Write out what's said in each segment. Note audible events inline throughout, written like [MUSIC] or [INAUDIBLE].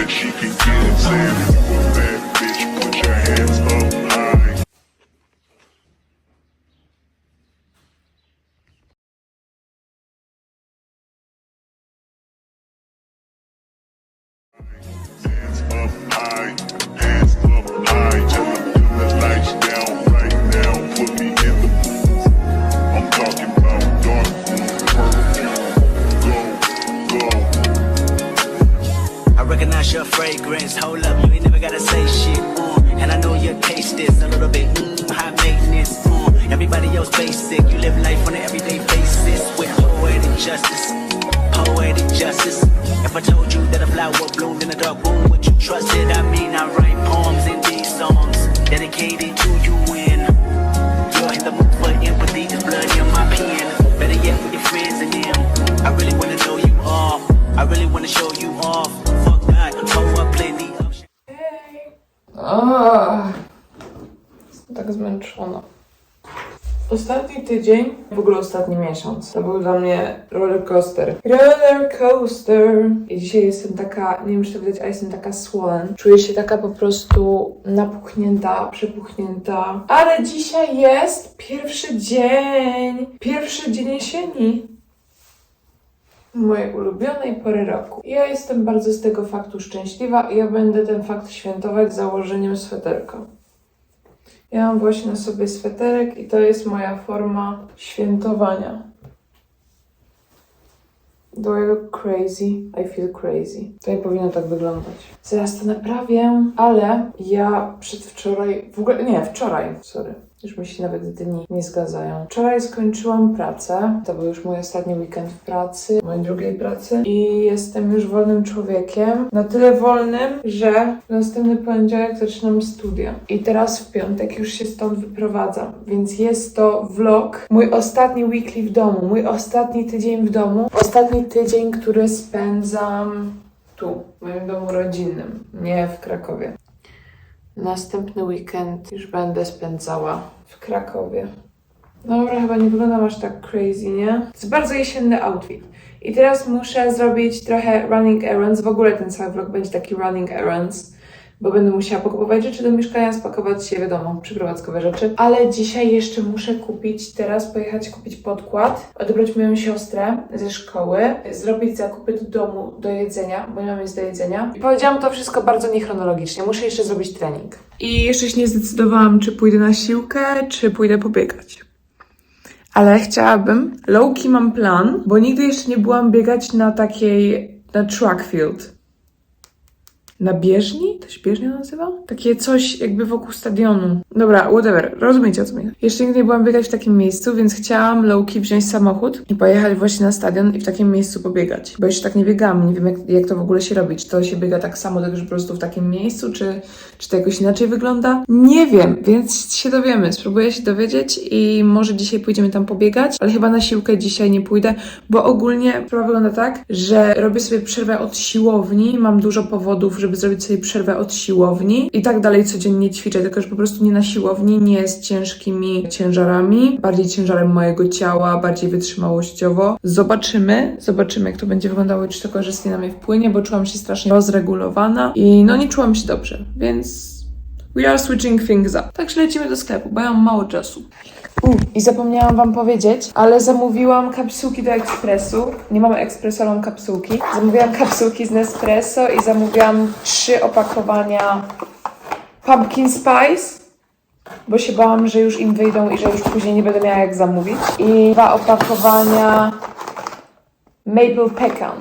that she can get. Saying fragrance. Hold up, you ain't never gotta say shit. Uh, and I know your taste is a little bit mm, high maintenance. Uh, everybody else basic. You live life on an everyday basis with poetic justice. Poetic justice. If I told you that a flower bloomed in a dark room, would you trust it? I mean, I write poems in these songs dedicated to you when you're in the mood for empathy. There's blood in my pen. Better yet, with your friends and. I really wanna know you off. I really wanna show you off. Jestem tak zmęczona. Ostatni tydzień, w ogóle ostatni miesiąc, to był dla mnie roller coaster. Roller coaster! I dzisiaj jestem taka, nie wiem czy to widać, a jestem taka swollen. Czuję się taka po prostu napuchnięta, przepuchnięta. Ale dzisiaj jest pierwszy dzień, pierwszy dzień jesieni mojej ulubionej pory roku. Ja jestem bardzo z tego faktu szczęśliwa i ja będę ten fakt świętować założeniem sweterka. Ja mam właśnie na sobie sweterek i to jest moja forma świętowania. Do I look crazy? I feel crazy. To nie powinno tak wyglądać. Zaraz to naprawię, ale ja przedwczoraj, w ogóle nie, wczoraj, sorry. Już mi się nawet dni nie zgadzają. Wczoraj skończyłam pracę. To był już mój ostatni weekend w pracy, mojej drugiej pracy. I jestem już wolnym człowiekiem. Na tyle wolnym, że w następny poniedziałek zaczynam studia. I teraz w piątek już się stąd wyprowadzam. Więc jest to vlog. Mój ostatni weekly w domu. Mój ostatni tydzień w domu. Ostatni tydzień, który spędzam tu, w moim domu rodzinnym. Nie w Krakowie. Następny weekend już będę spędzała w Krakowie. Dobra, chyba nie wyglądam aż tak crazy, nie? To jest bardzo jesienny outfit. I teraz muszę zrobić trochę running errands. W ogóle ten cały vlog będzie taki running errands, bo będę musiała pokupować rzeczy do mieszkania, spakować się, wiadomo, przyprowadzkowe rzeczy. Ale dzisiaj jeszcze muszę kupić, teraz pojechać kupić podkład, odebrać moją siostrę ze szkoły, zrobić zakupy do domu, do jedzenia, bo nie mam nic do jedzenia. I powiedziałam to wszystko bardzo niechronologicznie. Muszę jeszcze zrobić trening. I jeszcze się nie zdecydowałam, czy pójdę na siłkę, czy pójdę pobiegać. Ale chciałabym, low-key mam plan, bo nigdy jeszcze nie byłam biegać na takiej, na track field. Na bieżni? To się bieżnia nazywa? Takie coś jakby wokół stadionu. Dobra, whatever, rozumiecie o co mi chodzi. Jeszcze nigdy nie byłam biegać w takim miejscu, więc chciałam low-key wziąć samochód i pojechać właśnie na stadion i w takim miejscu pobiegać. Bo jeszcze tak nie biegam, nie wiem jak, jak to w ogóle się robi. Czy to się biega tak samo, tylko że po prostu w takim miejscu, czy, czy to jakoś inaczej wygląda? Nie wiem, więc się dowiemy. Spróbuję się dowiedzieć i może dzisiaj pójdziemy tam pobiegać, ale chyba na siłkę dzisiaj nie pójdę, bo ogólnie sprawa wygląda tak, że robię sobie przerwę od siłowni, mam dużo powodów, żeby zrobić sobie przerwę od siłowni i tak dalej codziennie ćwiczę, tylko że po prostu nie na siłowni, nie z ciężkimi ciężarami, bardziej ciężarem mojego ciała, bardziej wytrzymałościowo. Zobaczymy, zobaczymy jak to będzie wyglądało czy to korzystnie na mnie wpłynie, bo czułam się strasznie rozregulowana i no nie czułam się dobrze, więc We are switching things up. Także lecimy do sklepu, bo ja mam mało czasu. U, i zapomniałam wam powiedzieć, ale zamówiłam kapsułki do ekspresu. Nie mamy ekspresu, ale mam kapsułki. Zamówiłam kapsułki z Nespresso i zamówiłam trzy opakowania pumpkin spice, bo się bałam, że już im wyjdą i że już później nie będę miała jak zamówić. I dwa opakowania maple pecan.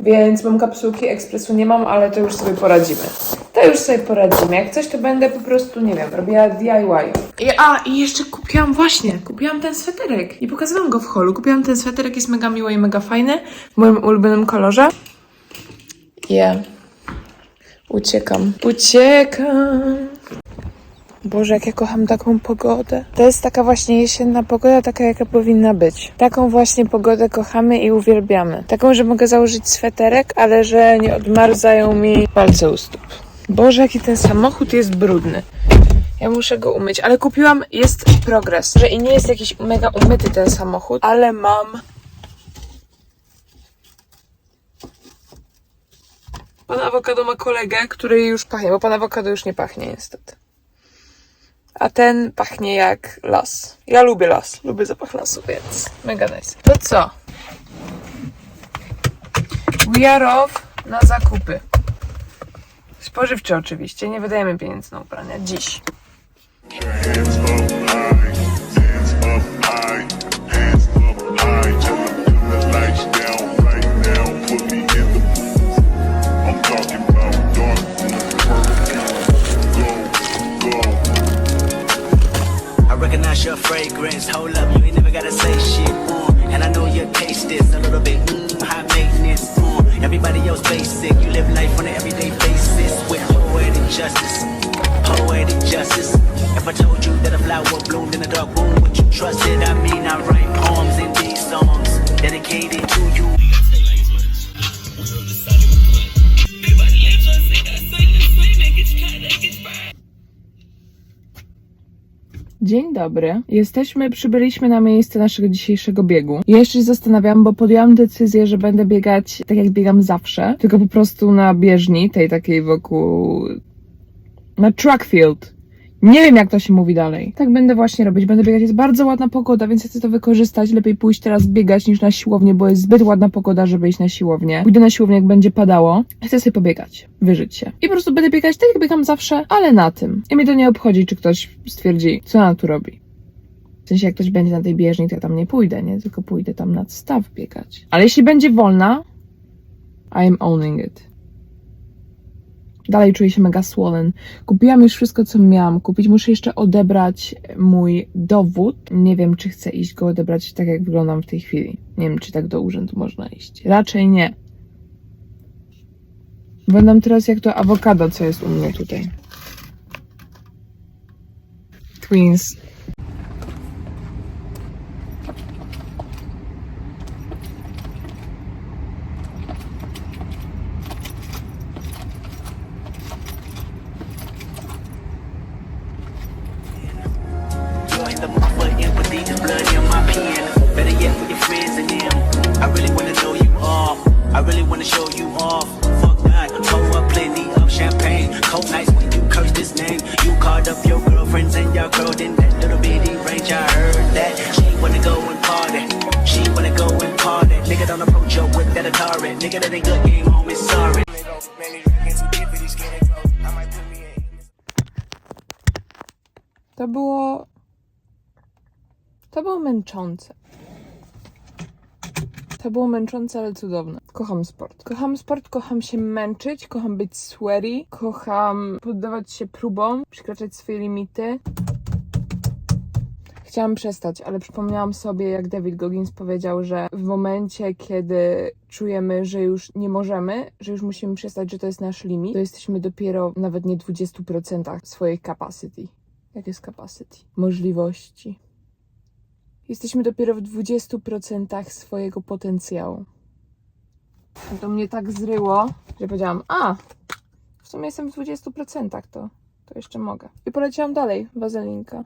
Więc mam kapsułki, ekspresu nie mam, ale to już sobie poradzimy. To już sobie poradzimy. Jak coś, to będę po prostu, nie wiem, robiła DIY. I, a, i jeszcze kupiłam właśnie, kupiłam ten sweterek. Nie pokazywałam go w holu. Kupiłam ten sweterek, jest mega miły i mega fajny. W moim ulubionym kolorze. Yeah. Uciekam. Uciekam. Boże, jak ja kocham taką pogodę. To jest taka właśnie jesienna pogoda, taka jaka powinna być. Taką właśnie pogodę kochamy i uwielbiamy. Taką, że mogę założyć sweterek, ale że nie odmarzają mi palce u stóp. Boże, jaki ten samochód jest brudny. Ja muszę go umyć, ale kupiłam, jest progres. Że i nie jest jakiś mega umyty ten samochód, ale mam Pan awokado ma kolegę, który już pachnie, bo pan awokado już nie pachnie niestety. A ten pachnie jak las. Ja lubię las, lubię zapach lasu, więc mega nice. To co? We are off na zakupy. Spożywcze oczywiście, nie wydajemy pieniędzy na ubrania. Dziś. grins. Hold up, dobry. Jesteśmy, przybyliśmy na miejsce naszego dzisiejszego biegu. Ja jeszcze się zastanawiam, bo podjęłam decyzję, że będę biegać tak jak biegam zawsze, tylko po prostu na bieżni, tej takiej wokół... na track field. Nie wiem, jak to się mówi dalej. Tak będę właśnie robić. Będę biegać. Jest bardzo ładna pogoda, więc chcę to wykorzystać. Lepiej pójść teraz biegać niż na siłownię, bo jest zbyt ładna pogoda, żeby iść na siłownię. Pójdę na siłownię, jak będzie padało. Chcę sobie pobiegać, wyżyć się. I po prostu będę biegać tak, jak biegam zawsze, ale na tym. I mnie to nie obchodzi, czy ktoś stwierdzi, co ona tu robi. W sensie, jak ktoś będzie na tej bieżni, to ja tam nie pójdę, nie? Tylko pójdę tam nad staw biegać. Ale jeśli będzie wolna, I am owning it. Dalej czuję się mega swollen. Kupiłam już wszystko, co miałam kupić. Muszę jeszcze odebrać mój dowód. Nie wiem, czy chcę iść go odebrać tak, jak wyglądam w tej chwili. Nie wiem, czy tak do urzędu można iść. Raczej nie. Będę teraz jak to awokado, co jest u mnie tutaj. Twins. Było męczące. To było męczące, ale cudowne. Kocham sport. Kocham sport, kocham się męczyć, kocham być sweaty, kocham poddawać się próbom, przekraczać swoje limity. Chciałam przestać, ale przypomniałam sobie, jak David Goggins powiedział, że w momencie, kiedy czujemy, że już nie możemy, że już musimy przestać, że to jest nasz limit, to jesteśmy dopiero nawet nie 20% swojej capacity. Jak jest capacity? Możliwości. Jesteśmy dopiero w 20% swojego potencjału. To mnie tak zryło, że powiedziałam, a, w sumie jestem w 20%, to, to jeszcze mogę. I poleciałam dalej, wazelinka.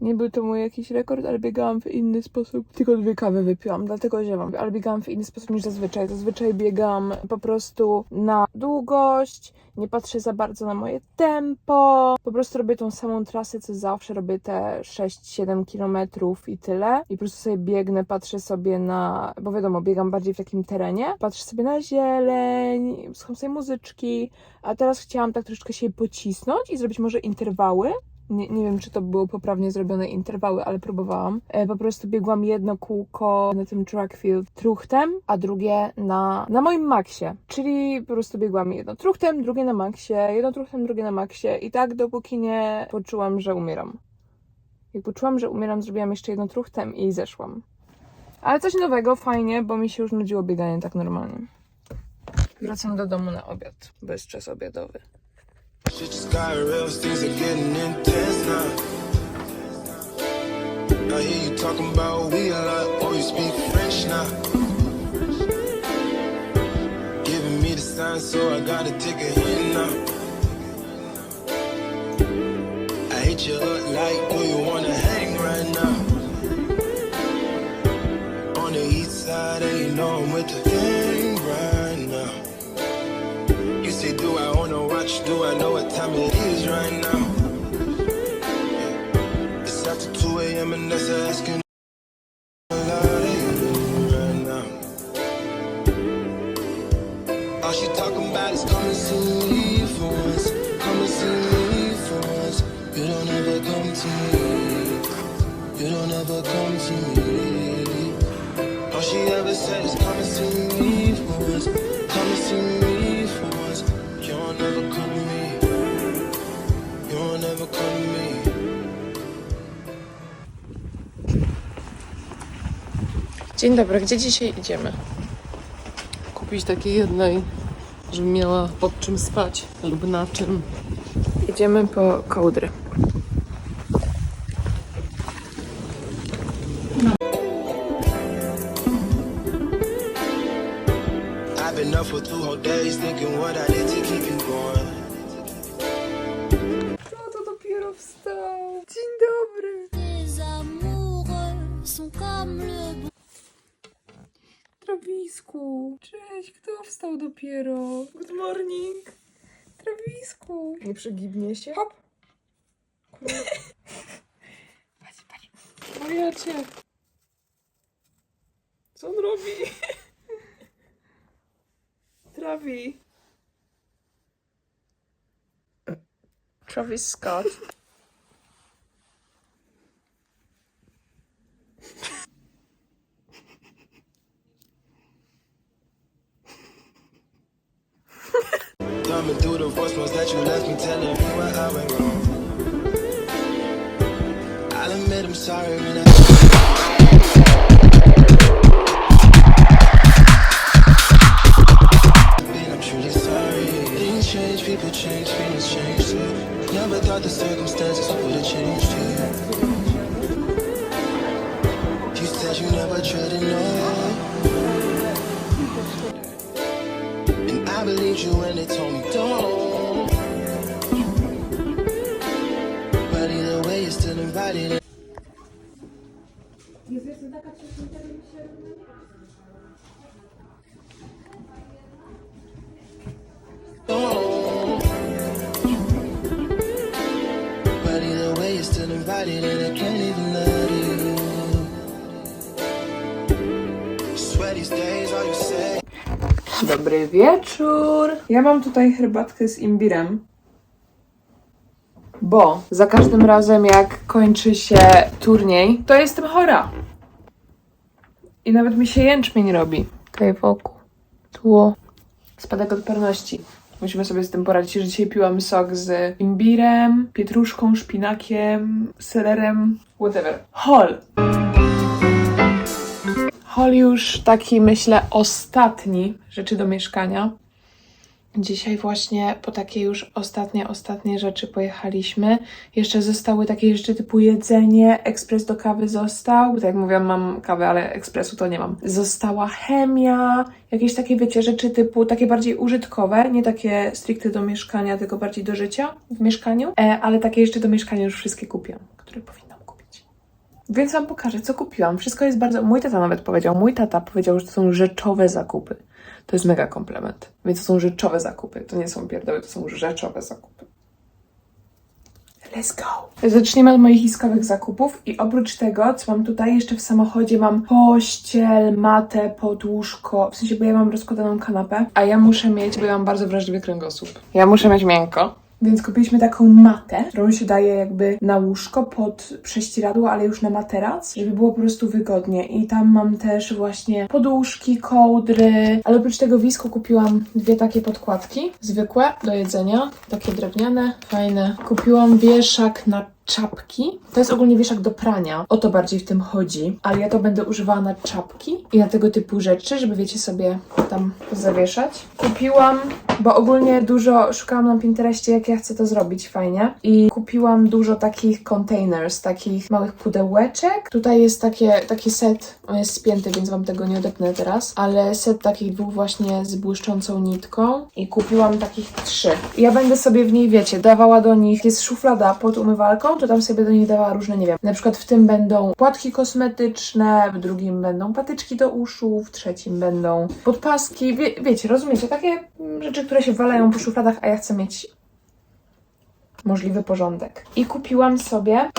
Nie był to mój jakiś rekord, ale biegałam w inny sposób. Tylko dwie kawy wypiłam, dlatego ziewam. Ale biegałam w inny sposób niż zazwyczaj. Zazwyczaj biegam po prostu na długość, nie patrzę za bardzo na moje tempo. Po prostu robię tą samą trasę, co zawsze. Robię te 6-7 kilometrów i tyle. I po prostu sobie biegnę, patrzę sobie na... Bo wiadomo, biegam bardziej w takim terenie. Patrzę sobie na zieleń, słucham sobie muzyczki. A teraz chciałam tak troszeczkę się pocisnąć i zrobić może interwały. Nie, nie wiem, czy to były poprawnie zrobione interwały, ale próbowałam. E, po prostu biegłam jedno kółko na tym track field truchtem, a drugie na, na moim maksie. Czyli po prostu biegłam jedno truchtem, drugie na maksie, jedno truchtem, drugie na maksie i tak dopóki nie poczułam, że umieram. Jak poczułam, że umieram, zrobiłam jeszcze jedno truchtem i zeszłam. Ale coś nowego, fajnie, bo mi się już nudziło bieganie tak normalnie. Wracam do domu na obiad, bo jest czas obiadowy. Shit just got real, things are getting intense now. I hear you talking about we a lot, or you speak French now. Giving me the sign, so I gotta take a hint now. I hate you up like, do you wanna do I know what time it is right now? It's after 2 a.m. and that's asking. All she talking about is come and see for once. Come and see for once. You don't ever come to me. You don't ever come to me. All she ever said is come and see me for us, Come and see. You don't ever come to me. Ever come to me. Dzień dobry, gdzie dzisiaj idziemy? Kupić takiej jednej, żeby miała pod czym spać lub na czym. Idziemy po kołdry. For two whole days thinking what I did to keep you going. No to dopiero wstał. Dzień dobry. Trawisku. Cześć, kto wstał dopiero? Good morning. Trawisku. Nie przegibnie się. Hop. [LAUGHS] patrz, patrz. Wariacie. Co on robi? [LAUGHS] Trawi. Travis Scott. Through the voicemails that you left me telling what I went wrong. I'll admit I'm sorry when I truly sorry. Things change, people change, feelings change too. Never thought the circumstances would have changed you. You said you never traded no. And I believed you when they told me don't. But either way, you're still invited. Invited, and I can't even let you. Swear these days, all you say. Dobry wieczór. Ja mam tutaj herbatkę z imbirem. Bo za każdym razem, jak kończy się turniej, to jestem chora. I nawet mi się jęczmień robi. Tutaj wokół. Tło. Spadek odporności. Musimy sobie z tym poradzić, dzisiaj piłam sok z imbirem, pietruszką, szpinakiem, selerem, whatever. Hol! Hol już taki, myślę, ostatni rzeczy do mieszkania. Dzisiaj właśnie po takie już ostatnie, ostatnie rzeczy pojechaliśmy. Jeszcze zostały takie rzeczy typu jedzenie, ekspres do kawy został. Tak jak mówiłam, mam kawę, ale ekspresu to nie mam. Została chemia, jakieś takie, wiecie, rzeczy typu takie bardziej użytkowe, nie takie stricte do mieszkania, tylko bardziej do życia w mieszkaniu. E, ale takie jeszcze do mieszkania już wszystkie kupiłam, które powinnam kupić. Więc wam pokażę, co kupiłam. Wszystko jest bardzo. Mój tata nawet powiedział. Mój tata powiedział, że to są rzeczowe zakupy. To jest mega komplement. Więc to są rzeczowe zakupy. To nie są pierdoły, to są rzeczowe zakupy. Let's go! Zaczniemy od moich iskowych zakupów i oprócz tego, co mam tutaj, jeszcze w samochodzie mam pościel, matę, podłóżko, w sensie, bo ja mam rozkładaną kanapę, a ja muszę mieć, bo ja mam bardzo wrażliwy kręgosłup. Ja muszę mieć miękko. Więc kupiliśmy taką matę, którą się daje jakby na łóżko pod prześcieradło, ale już na materac, żeby było po prostu wygodnie. I tam mam też właśnie poduszki, kołdry, ale oprócz tego wisku kupiłam dwie takie podkładki, zwykłe do jedzenia, takie drewniane, fajne. Kupiłam wieszak na czapki. To jest ogólnie wieszak do prania. O to bardziej w tym chodzi. Ale ja to będę używała na czapki i na tego typu rzeczy, żeby wiecie sobie tam zawieszać. Kupiłam, bo ogólnie dużo szukałam na Pinterestie, jak ja chcę to zrobić fajnie. I kupiłam dużo takich containers, takich małych pudełeczek. Tutaj jest takie, taki set, on jest spięty, więc wam tego nie odepnę teraz, ale set takich dwóch właśnie z błyszczącą nitką. I kupiłam takich trzy. Ja będę sobie w niej, wiecie, dawała do nich, jest szuflada pod umywalką, to tam sobie do nich dawała różne, nie wiem, na przykład w tym będą płatki kosmetyczne, w drugim będą patyczki do uszu, w trzecim będą podpaski, Wie, wiecie, rozumiecie, takie rzeczy, które się walają po szufladach, a ja chcę mieć możliwy porządek. I kupiłam sobie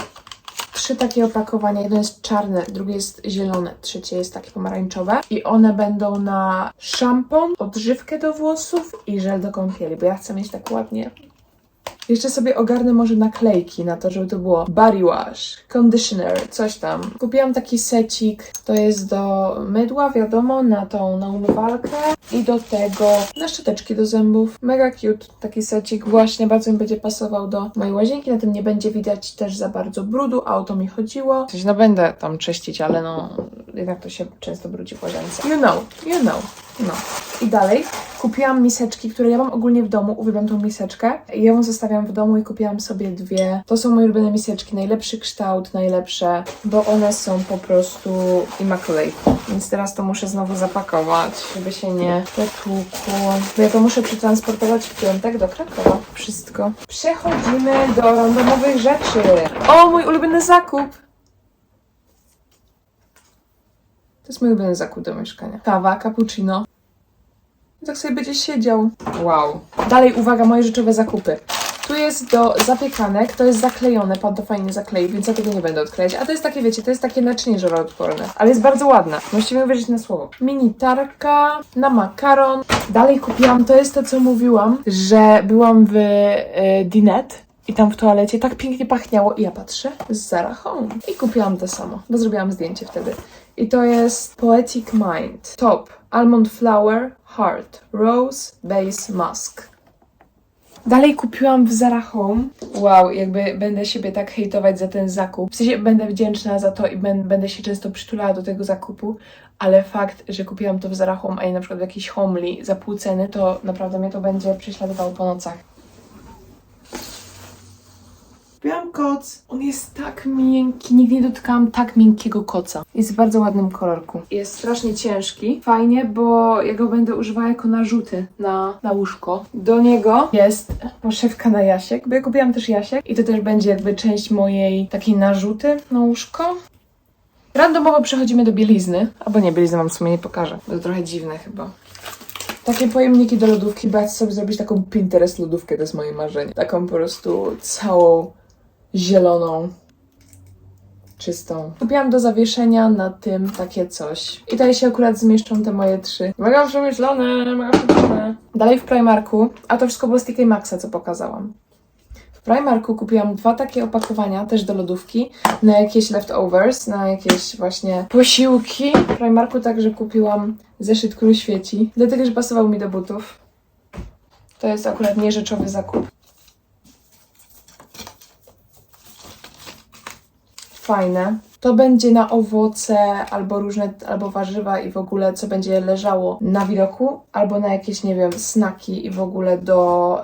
trzy takie opakowania. Jedno jest czarne, drugie jest zielone, trzecie jest takie pomarańczowe. I one będą na szampon, odżywkę do włosów i żel do kąpieli, bo ja chcę mieć tak ładnie. Jeszcze sobie ogarnę może naklejki na to, żeby to było body wash, conditioner, coś tam. Kupiłam taki secik, to jest do mydła, wiadomo, na tą, na umywalkę i do tego na szczoteczki do zębów. Mega cute taki secik, właśnie bardzo mi będzie pasował do mojej łazienki, na tym nie będzie widać też za bardzo brudu, a o to mi chodziło. Coś no będę tam czyścić, ale no jednak to się często brudzi w łazience. You know, you know. No. I dalej kupiłam miseczki, które ja mam ogólnie w domu. Uwielbiam tą miseczkę. Ja ją zostawiam w domu i kupiłam sobie dwie. To są moje ulubione miseczki. Najlepszy kształt, najlepsze, bo one są po prostu immaculate. Więc teraz to muszę znowu zapakować, żeby się nie potłukło. Bo ja to muszę przetransportować w piątek do Krakowa. Wszystko. Przechodzimy do randomowych rzeczy. O, mój ulubiony zakup! To jest mój ulubiony zakup do mieszkania. Kawa, cappuccino. Tak sobie będzie siedział. Wow. Dalej, uwaga, moje rzeczowe zakupy. Tu jest do zapiekanek, to jest zaklejone, pan to fajnie zaklei, więc ja tego nie będę odklejać. A to jest takie, wiecie, to jest takie naczynie żaroodporne, ale jest bardzo ładna. Musicie mi uwierzyć na słowo. Mini tarka na makaron. Dalej kupiłam, to jest to, co mówiłam, że byłam w e, Dinet i tam w toalecie tak pięknie pachniało i ja patrzę, z Zara Home. I kupiłam to samo, bo zrobiłam zdjęcie wtedy. I to jest Poetic Mind. Top. Almond Flower, Heart, Rose, Base Mask. Dalej kupiłam w Zara Home. Wow, jakby będę siebie tak hejtować za ten zakup. W sensie będę wdzięczna za to i będę się często przytulała do tego zakupu, ale fakt, że kupiłam to w Zara Home, a nie na przykład w jakiejś Homely za pół ceny, to naprawdę mnie to będzie prześladowało po nocach. Kupiłam koc. On jest tak miękki. Nigdy nie dotykałam tak miękkiego koca. Jest w bardzo ładnym kolorku. Jest strasznie ciężki. Fajnie, bo ja go będę używała jako narzuty na, na łóżko. Do niego jest poszewka na jasiek, bo ja kupiłam też jasiek i to też będzie jakby część mojej takiej narzuty na łóżko. Randomowo przechodzimy do bielizny. Albo nie, bielizny wam w sumie nie pokażę. bo To trochę dziwne chyba. Takie pojemniki do lodówki, bo ja chcę sobie zrobić taką Pinterest lodówkę, to jest moje marzenie. Taką po prostu całą zieloną, czystą. Kupiłam do zawieszenia na tym takie coś. I tutaj się akurat zmieszczą te moje trzy. Mega przemyślane, mega przemyślane. Dalej w Primarku, a to wszystko było z TK Maxa, co pokazałam. W Primarku kupiłam dwa takie opakowania, też do lodówki, na jakieś leftovers, na jakieś właśnie posiłki. W Primarku także kupiłam zeszyt, który świeci, dlatego, że pasował mi do butów. To jest akurat nierzeczowy zakup. Fajne. To będzie na owoce, albo różne, albo warzywa i w ogóle, co będzie leżało na widoku, albo na jakieś, nie wiem, snaki i w ogóle do,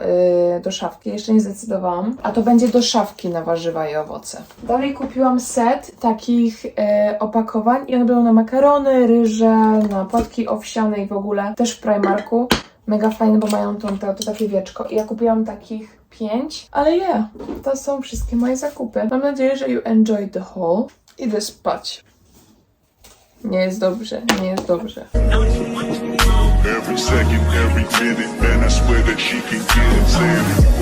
yy, do szafki. Jeszcze nie zdecydowałam. A to będzie do szafki na warzywa i owoce. Dalej kupiłam set takich yy, opakowań i one będą na makarony, ryże, na płatki owsiane i w ogóle. Też w Primarku. Mega fajne, bo mają to, to, to takie wieczko. I ja kupiłam takich pięć, ale yeah, to są wszystkie moje zakupy. Mam nadzieję, że you enjoyed the haul. Idę spać. Nie jest dobrze, nie jest dobrze. Every second, every minute, I.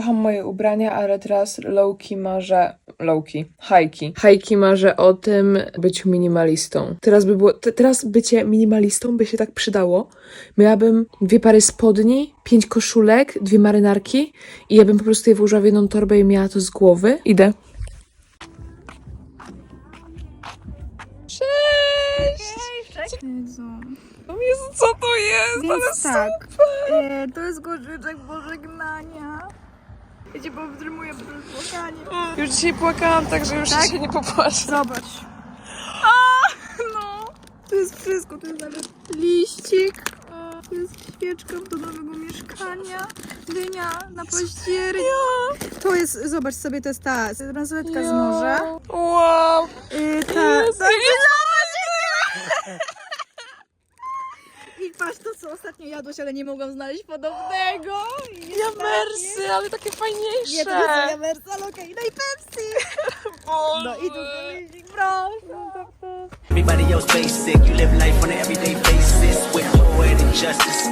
Kocham moje ubrania, ale teraz Lowki marzę... Lowki. Hajki. Hajki marzę o tym byciu minimalistą. Teraz by było... te- Teraz bycie minimalistą by się tak przydało. Miałabym dwie pary spodni, pięć koszulek, dwie marynarki i ja bym po prostu je włożyła w jedną torbę i miała to z głowy. Idę. Jezu. Jezu, co to jest? Więc tak, e, to jest gorzyczek pożegnania. Ja cię powstrzymuję przed płakaniem. Już dzisiaj płakałam, także już Tak? się nie popłaczę. Zobacz. A, no. To jest wszystko, to jest nawet liścik. To jest świeczka do nowego mieszkania. Dynia na październik. To jest, zobacz sobie, to jest ta bransoletka z morza. Wow! Yy, ta, ta, I patrz to, co ostatnio jadłeś, ale nie mogłam znaleźć podobnego. I Ja jest mersy, ale takie takie- Nie, fajniejsze! to jest Jamersa, ale okej. No i Pepsi. No i tu liścik, proszę. Everybody else basic. You live life on an everyday basis with poetic justice.